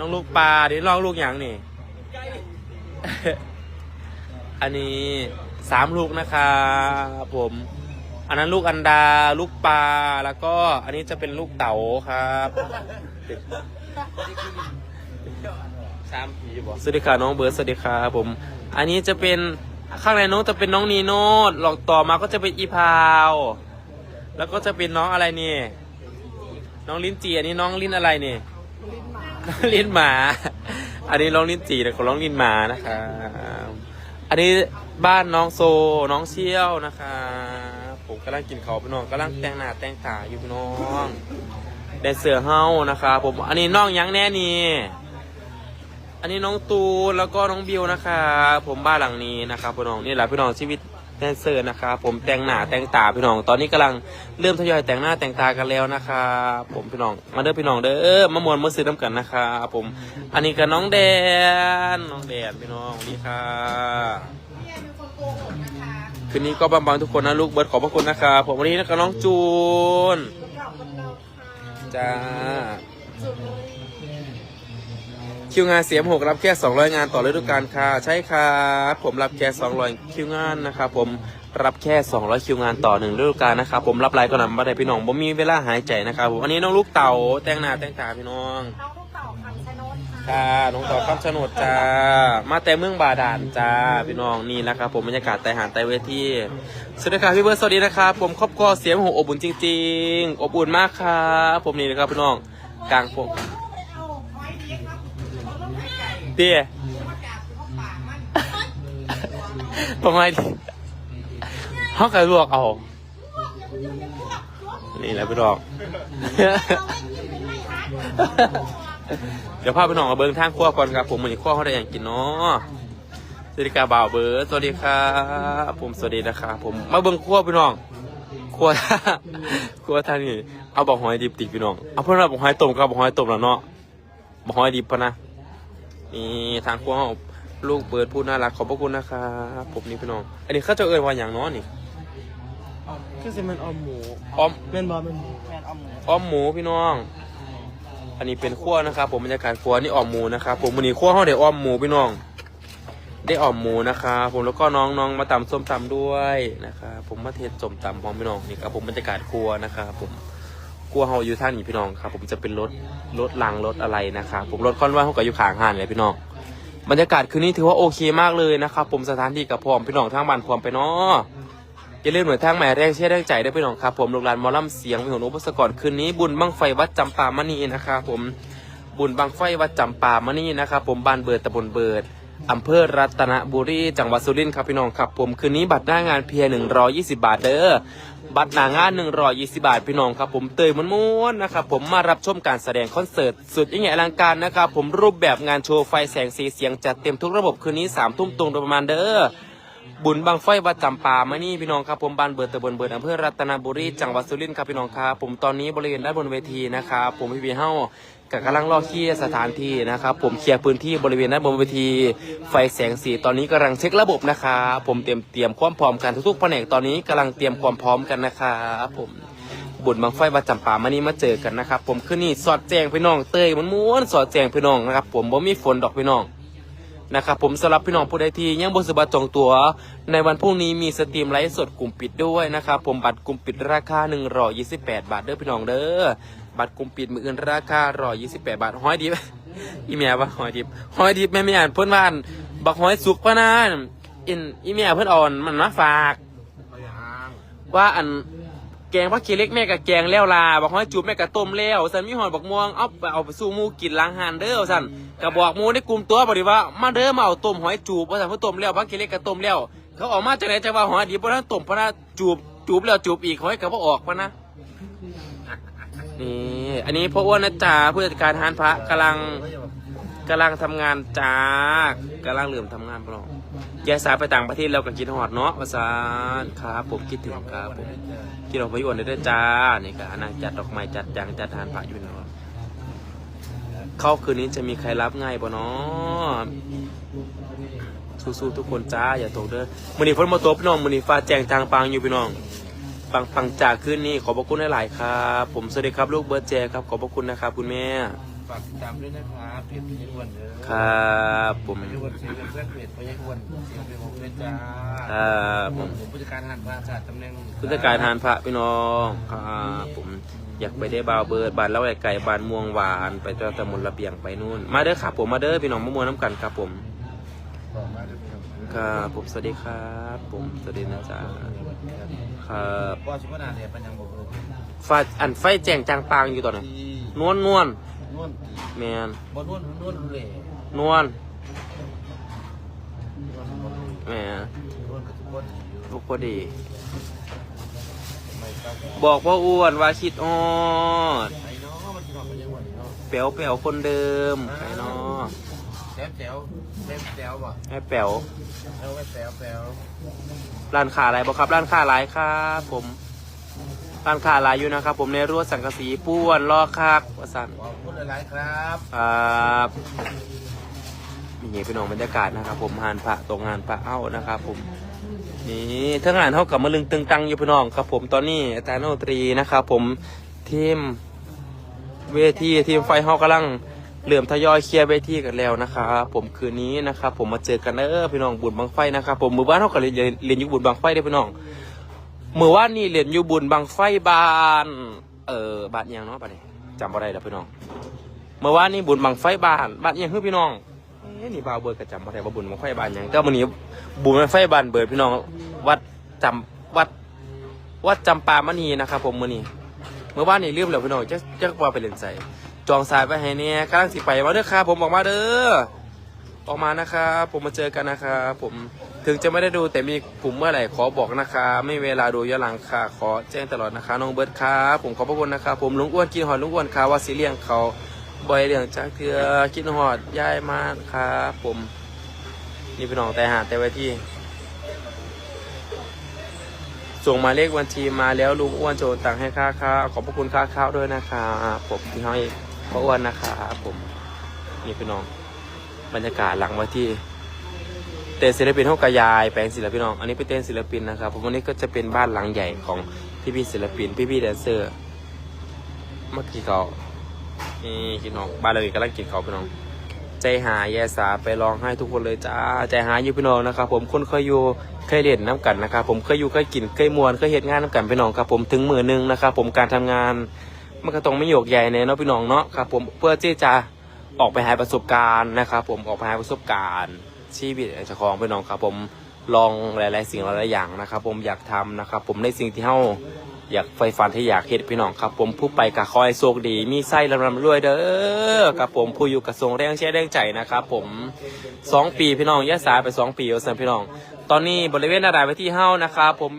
น้องลูกปลาดี๋ยวลองลูกอย่างนี่ อันนี้สามลูกนะครับผม อันนั้นลูกอันดาลูกปลาแล้วก็ อันนี้จะเป็นลูกเต๋าครับสามผีบอกสวัสดีค่ะน้องเบิร์ดสวัสดีครับผม อันนี้จะเป็นข้างในน้องจะเป็นน้องนีโน่หลอกต่อมาก็จะเป็นอีพาว แล้วก็จะเป็นน้องอะไรนี่ น้องลิ้นจีอันนี้น้องลิ้นอะไรนี่ ลิ้นหมา อันนี้น้องลิ้นจีแต่ของน้องลิ้นหมานะครับอันนี้บ้านน้องโซน้องเชี่ยวนะครับผมกำลังกินเขาวพี่น้องกำลังแต่งหน้าแต่งตาอยู่พี่น้องแดนเสือเฮานะครับผมอันนี้น้องยังแน่นี่อันนี้น้องตูนแล้วก็น้องบิวนะครับผมบ้านหลังนี้นะครับพี่น้องนี่แหละพี่น้องชีวิต แดนเซอร์นะครับผมแต่งหน้าแต่งตาพี่น้อง ตอนนี้กำลังเริ่มทยอยแต่งหน้าแต่งตากันแล้วนะครับผมพี่น้องมาเด้อพี่น้องเด้อมามวนมาซื้อน้ำกันนะครับผม อันนี้กับน้องแดนน้องแดนพี่น้องนี่ค่ะคืนนี้ก็บางๆทุกคนนะลูกเบิร์ดขอบพระคุณนะครับผมวันนี้นะครับน้องจูนจ้า คิวงานเสียมหกรับแค่ 200 งานต่อฤดูกาลค่ะ ใช่ครับผมรับแค่ 200 คิวงานนะครับผมรับแค่ 200 คิวงานต่อหนึ่งฤดูกาลนะครับผมรับไลน์ก็นำมาได้พี่น้องผมมีเวลาหายใจนะครับผมอันนี้น้องลูกเต่าแต่งหน้าแต่งตาพี่น้องน้องลูกเต่าคำชะโนดค่ะค่ะน้องต่อคำชะโนดจ้ามาแต่เมืองบาดาลจ้าพี่น้องนี่แหละครับผมบรรยากาศแต่หารแต่เวทีสวัสดีครับพี่เบิร์ดสวัสดีนะครับผมครอบครัวเสียงหกอบอุ่นจริง ๆ อบอุ่นมากครับผมนี่นะครับพี่น้องกลางผม เอาไว้ดีครับเขาต้อง ให้ไก่เตี้ยมาจับเขาปากมันทำไมดิเขาเคยลวกเอา นี่แหละพี่น้อง เดี๋ยวพาพี่น้องมาเบิ้งทางครัวก่อนครับ ผมวันนี้ครัวเขาได้อย่างกินเนาะสวัสดีครับบ่าวเบิร์ดสวัสดีครับผมสวัสดีนะครับผมมาเบิ้งครัวพี่น้องครัวครัวท่านนี่เอาบอกหอยดิบติพี่น้องเอาเพื่อนเราบอกหอยต้มกับบอกหอยต้มแล้วเนาะบอกหอยดิบพะนะ นี่ทางครัวเราลูกเบิร์ดพูดน่ารักขอบพระคุณนะครับผมนี่พี่น้อง อันนี้เข้าจะเอ่ยว่าอย่างเน้อนี่ก็สิมันออมหมูอ้อมแม่นบอเป็นหมูแม่นออมหมูอ้อมหมูพี่น้อง อันนี้เป็นขั้วนะครับ ผมบรรยากาศครัวนี่อ้อมหมูนะครับผมวันนี้ขั้วเขาได้อ้อมหมูพี่น้อง ได้อ้อมหมูนะครับผมแล้วก็น้องน้องมาตำส้มตำด้วยนะครับผมมาเทศส้มตำพร้อมพี่น้องนี่ครับผมบรรยากาศครัวนะครับผม ครัวเฮาอยู่ท่านนี่พี่น้องครับ ผมจะเป็นรถรถลังรถอะไรนะครับผมรถค่อนว่าเขากับอยู่ขางห้านเลยพี่น้องบรรยากาศคืนนี้ถือว่าโอเคมากเลยนะครับผมสถานที่กับพร้อมพี่น้องทางบ้านพร้อมไปเนาะอย่าลืมหน่วยทางแม่แรงเชื่อแรงใจได้พี่น้องครับผมโรงแรมมอลล์เสียงเป็นของอุปสกรคืนนี้บุญบังไฟวัดจำปามณีนะครับผมบุญบังไฟวัดจำปามณีนะครับผมบ้านเบิดตำบลเบิดอำเภอรัตนบุรีจังหวัดสุรินทร์ครับพี่น้องครับผมคืนนี้บัตรหน้างานเพียง120 บาทเด้อ บัตรหน้างาน120 บาทพี่น้องครับผมเตยม้วนๆนะครับผมมารับชมการแสดงคอนเสิร์ต สุดยิ่งใหญ่อลังการนะครับผมรูปแบบงานโชว์ไฟแสงสีเสียงจัดเต็มทุกระบบคืนนี้สามทุ่มตรงโดยประมาณเด้อบุญบางไฟวัดจำปามานี่พี่น้องครับผมบ้านเบิร์ตะบนเบิร์ตอำเภอรัตนบุรีจังหวัดสุรินทร์ครับพี่น้องครับผมตอนนี้บริเวณด้านบนเวทีนะครับผมพี่พีเฮา กับกำลังรอเคลียร์สถานที่นะครับ ผมเคลียร์พื้นที่บริเวณด้านบนเวทีไฟแสงสีตอนนี้กำลังเช็คระบบนะครับผมเตรียมเตรียมความพร้อมกันทุกๆแผนกตอนนี้กำลังเตรียมความพร้อมกันนะครับผมบุญบางไฟวัดจำปามานี่มาเจอกันนะครับ ผมคืนนี้สอดแจงพี่น้องเตยมันม้วนๆสอดแจงพี่น้องนะครับ ผมบ่มีฝนดอกพี่น้องนะครับผมสำหรับพี่น้องผู้ใดที่ยังบนสบัตรจองตัว ในวันพรุ่งนี้มีสตรีมไลฟ์สดกลุ่มปิดด้วยนะครับ ผมบัตรกลุ่มปิดราคา 128 บาทเด้อพี่น้องเด้อ บัตรกลุ่มปิดมืออื่นราคา128บแปดบาทห้อยดิบ อีเมียปะห้อยดิบห้อยดิบแม่ไม่อ่านเพื่อนบ้านบักห้อยสุกพะนานอินอีเมียเพื่อนอ่อนมันมาฝาก ว่าอันแกงผักขี้เล็กแม่กับแกงแล้วลาบอกห้จูบแม่กับต้มแล้วสันมีหอยบักม่วงเอาไปเอาไปสู้หมูกินล้างหานเด้อสันกับบอกหมูในกลุ่มตัวบอกดิว่ามาเด้อมาเอาต้มหอยจูบว่าสันเพื่อต้มแล้วผักขี้เล็กกับต้มแล้ว เขาออกมาจากไหนจะว่าหอยดีเพราะนั้นต้มเพราะนั้นจูบจูบแล้วจูบอีกหอยกับพ่อออกพะนะ นี่ อันนี้พ่ออ้วนนะจ๊ะผู้จัดการทานพระกำลังกำลังทำงานจ้ากำลังเริ่อมทำงานปลองยายสาวไปต่างประเทศแล้วก็กินหอดเนาะภาษาครับผมคิดถึงครับผมกินออกไปอยู่อ่อนได้ด้วยจ้านี่ก็นางจัดดอกไม้จัดยางจัดทานผักอยู่เนาะเข้าคืนนี้จะมีใครรับง่ายบ่เนาะสู้ๆทุกคนจ้าอย่าตกเด้อมือนี้ฝนมาตกพี่น้องมือนี้ฟ้าแจงทางปางอยู่พี่น้อง ปังปังจากคืนนี้ขอบพระคุณหลายๆครับ ผมสวัสดีครับลูกเบิร์ดแจครับ ขอบพระคุณนะครับ คุณแม่ ฝากติดตามด้วยนะครับเพจพญาอ้วนเด้อครับผมพญาอ้วนเสียงเป็นเพื่อนเพจพญาอ้วนเสียงเป็นของเพื่อนจ้าครับผมผมผู้จัดการหันพาศาสตร์ตำแหน่งพุทธการทานพระพี่น้องครับผมอยากไปได้บาวเบิร์ดบานเล่าไก่บานม่วงหวาน ไปเจ้าตะมนระเบียงไปนู่น มาเด้อครับผมมาเด้อพี่น้องมะม่วงน้ำกันครับผมต่อมาเดี๋ยว ครับครับผมสวัสดีครับผมสวัสดีนะจ๊ะครับพ่อชิมนาเนี่ยเป็นยังบอกเลยฟ้าอันไฟแจ้งจางปางอยู่ตอนนี้ที่นวลนวลนวลแมนบนนวลนวลเลยนวลนวลบนแหมนวลกับทุกคนอยู่ลูกพอดีไม่ต้องบอกพ่ออ้วนว่าคิดออดไอ้น้องมันกินของพญาอ้วนเนาะแป๋วแป๋วคนเดิมไอ้น้อ แจ๋วแจ๋วแจ๋วแจ๋วป่ะไอ้แป๋วแจ๋วแจ๋วแจ๋วร้านค้าอะไรบอกครับ ร้านค้าหลายครับผม ร้านค้าหลายอยู่นะครับ ผมในรั้วสังกะสีป้วนลอกคักวสันขอบคุณหลายๆครับครับนี่พี่น้องบรรยากาศนะครับ ผมหานพระตรงงานพระเอ้านะครับ ผม นี่ทั้งงานเท่ากับมะลึงตึงตังอยู่พี่น้องครับ ผมตอนนี้อาจารย์โนตรีนะครับ ผมทีมเวทีทีมไฟเฮากำลัง เหลื่อมทยอยเคลียร์เวทีกันแล้วนะครับผมคืนนี้นะครับผมมาเจอกันเด้อพี่น้องบุญบังไฟนะครับผมมือบ้านเท่ากับเรียนเรียนอยู่บุญบังไฟเด้พี่น้องมือว่านนี่เรียนอยู่บุญบังไฟบานเออบ้านยังเนาะบานนี้จำบ่ได้แล้วพี่น้องเมื่อวานนี้บุญบังไฟบานบ้านยังคือพี่น้องเอ๊ะนี่บ่าวเบิร์ดก็จำบ่ได้ว่าบุญบังไฟบานยังแต่วันนี้บุญบังไฟบานเบิร์ดพี่น้อง วัดจำวัดวัดจำปามณีนะครับผมมื้อนี้เมื่อวานนี้ลืมแล้วพี่น้องจะจะว่าไปเล่นใส่ จองสายไปให้เนี่ยกำลังสิไปมาเด้อครับผมออกมาเด้อออกมานะครับผมมาเจอกันนะครับผมถึงจะไม่ได้ดูแต่มีกลุ่มเมื่อไหร่ขอบอกนะคะไม่เวลาดูย้อนหลังค่ะขอแจ้งตลอดนะคะน้องเบิร์ดครับผมขอบพระคุณนะครับผมลุงอ้วนกินหอยลุงอ้วนค่ะว่าสีเลี้ยงเขาบอยเรื่องจากเถือคิดหอดย้ายมาครับผมนี่พี่น้องแต่หาแต่ไว้ที่ ส่งมาเลขบัญชีมาแล้วลุงอ้วนโจตังให้ค่าข้าวขอบพระคุณค่าข้าวด้วยนะครับผมที่ให้ พ่ออ้วนนะครับผมนี่พี่น้องบรรยากาศหลังไว้ที่ เต้นศิลปินห้องกระยายแปลงศิลปินน้อง อันนี้เป็นเต้นศิลปินนะครับผมวันนี้ก็จะเป็นบ้านหลังใหญ่ของพี่พี่ศิลปิน พี่พี่แดนเซอร์เมื่อกี้เขานี่พี่น้องบ้านเราอีกกำลังกินเขาพี่น้อง ใจหายแยสาไปร้องให้ทุกคนเลยจ้าใจหายอยู่พี่น้องนะครับผมคนเคยอยู่เคยเล่นน้ำกันนะครับผมเคยอยู่เคยกินเคยมวนเคยเหตุงานน้ำกันพี่น้องครับผมถึงมือหนึงนะครับผมการทำงาน มันก็ต้องไม่โยกใหญ่เนี่ยเนาะพี่น้องเนาะครับผมเพื่อที่จะออกไปหาประสบการณ์นะครับผมออกไปหาประสบการณ์ชีวิตเจ้าของพี่น้องครับผมลองหลาย ๆ สิ่งหลาย ๆ อย่างนะครับ ผมอยากทำนะครับ ผมในสิ่งที่เฮาอยากไฟฟันที่อยากเฮ็ดพี่น้องครับ ผมผู้ไปกะคอยโชคดี มีไส้ลำลำรวยเด้อครับผมผู้อยู่กระทรวงแรงเชื่อแรงใจนะครับผมสองปีพี่น้องยะสาไปสองปีเอาสันพี่น้อง ตอนนี้บริเวณนาดาไปที่เฮานะครับผม